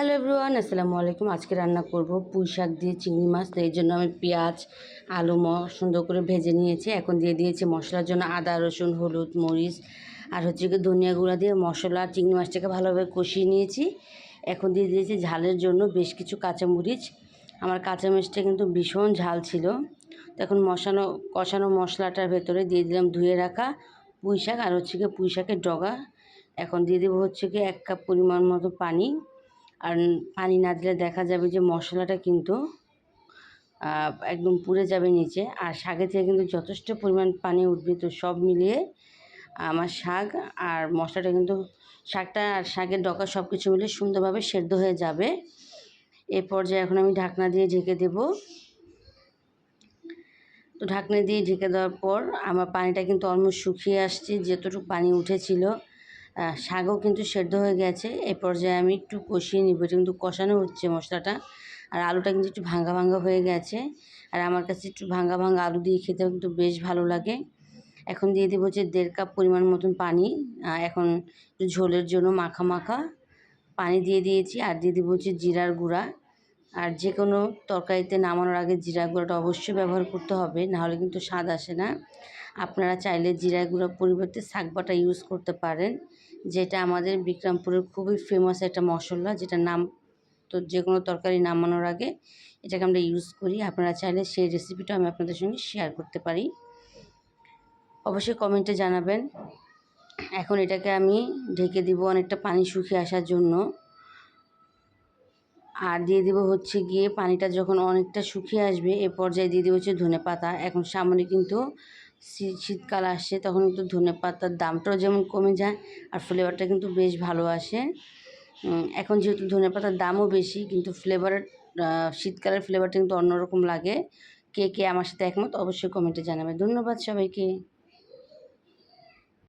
Hello everyone আসসালামু আলাইকুম। আজকে রান্না করব পুঁই শাক দিয়ে চিংড়ি মাছ। তো এই জন্য আমি পেঁয়াজ, আলু সুন্দর করে ভেজে নিয়েছি। এখন দিয়ে দিয়েছি মশলার জন্য আদা, রসুন, হলুদ, মরিচ আর হচ্ছে কি ধনিয়া গুঁড়া দিয়ে মশলা চিংড়ি মাছটাকে ভালোভাবে কষিয়ে নিয়েছি। এখন দিয়ে দিয়েছি ঝালের জন্য বেশ কিছু কাঁচামরিচ। আমার কাঁচামরিচটা কিন্তু ভীষণ ঝাল ছিল। তো এখন মশানো, কষানো মশলাটার ভেতরে দিয়ে দিলাম ধুয়ে রাখা পুঁই শাক আর হচ্ছে কি পুঁই শাকের ডগা। এখন দিয়ে দেবো হচ্ছে কি এক কাপ পরিমাণ মতো পানি। আর পানি না দিলে দেখা যাবে যে মশলাটা কিন্তু একদম পুড়ে যাবে নিচে। আর শাকের থেকে কিন্তু যথেষ্ট পরিমাণ পানি উঠবে। তো সব মিলিয়ে আমার শাক আর মশলাটা কিন্তু, শাকটা আর শাকের ডকা সব কিছু মিলে সুন্দরভাবে সেদ্ধ হয়ে যাবে। এ পর্যায়ে এখন আমি ঢাকনা দিয়ে ঢেকে দেব। তো ঢাকনা দিয়ে ঢেকে দেওয়ার পর আমার পানিটা কিন্তু অলমোস্ট শুকিয়ে আসছে। যতটুকু পানি উঠেছিল শাকও কিন্তু সেদ্ধ হয়ে গেছে। এ পর্যায়ে আমি একটু কষিয়ে নিব। এটা কিন্তু কষানো হচ্ছে মশলাটা। আর আলুটা কিন্তু একটু ভাঙ্গা ভাঙ্গা হয়ে গেছে। আর আমার কাছে একটু ভাঙ্গা ভাঙ্গা আলু দিয়ে খেতে কিন্তু বেশ ভালো লাগে। এখন দিয়ে দেবো হচ্ছে দেড় কাপ পরিমাণ মতন পানি। এখন একটু ঝোলের জন্য মাখা মাখা পানি দিয়ে দিয়েছি। আর দিয়ে দেবো হচ্ছে জিরার গুঁড়া। আর যে কোনো তরকারিতে নামানোর আগে জিরা গুঁড়োটা অবশ্যই ব্যবহার করতে হবে, নাহলে কিন্তু স্বাদ আসে না। আপনারা চাইলে জিরা গুঁড়োর পরিবর্তে শাক বাটা ইউজ করতে পারেন, যেটা আমাদের বিক্রমপুরের খুবই ফেমাস একটা মশলা যেটা নাম তো যে কোনো তরকারি নামানোর আগে এটাকে আমরা ইউজ করি। আপনারা চাইলে সেই রেসিপিটা আমি আপনাদের সঙ্গে শেয়ার করতে পারি। অবশ্যই কমেন্টে জানাবেন। এখন এটাকে আমি ঢেকে দিব অনেকটা পানি শুকিয়ে আসার জন্য। আর দিয়ে দেবো হচ্ছে গিয়ে পানিটা যখন অনেকটা শুকিয়ে আসবে, এ পর্যায়ে দিয়ে দেবো হচ্ছে ধনে পাতা। এখন সামনে কিন্তু শীতকাল আসছে, তখন কিন্তু ধনে পাতার দামটাও যেমন কমে যায় আর ফ্লেভারটা কিন্তু বেশ ভালো আসে। এখন যেহেতু ধনে পাতার দামও বেশি, কিন্তু ফ্লেভারের শীতকালের ফ্লেভারটা কিন্তু অন্যরকম লাগে। কে কে আমার সাথে একমত অবশ্যই কমেন্টে জানাবে। ধন্যবাদ সবাইকে।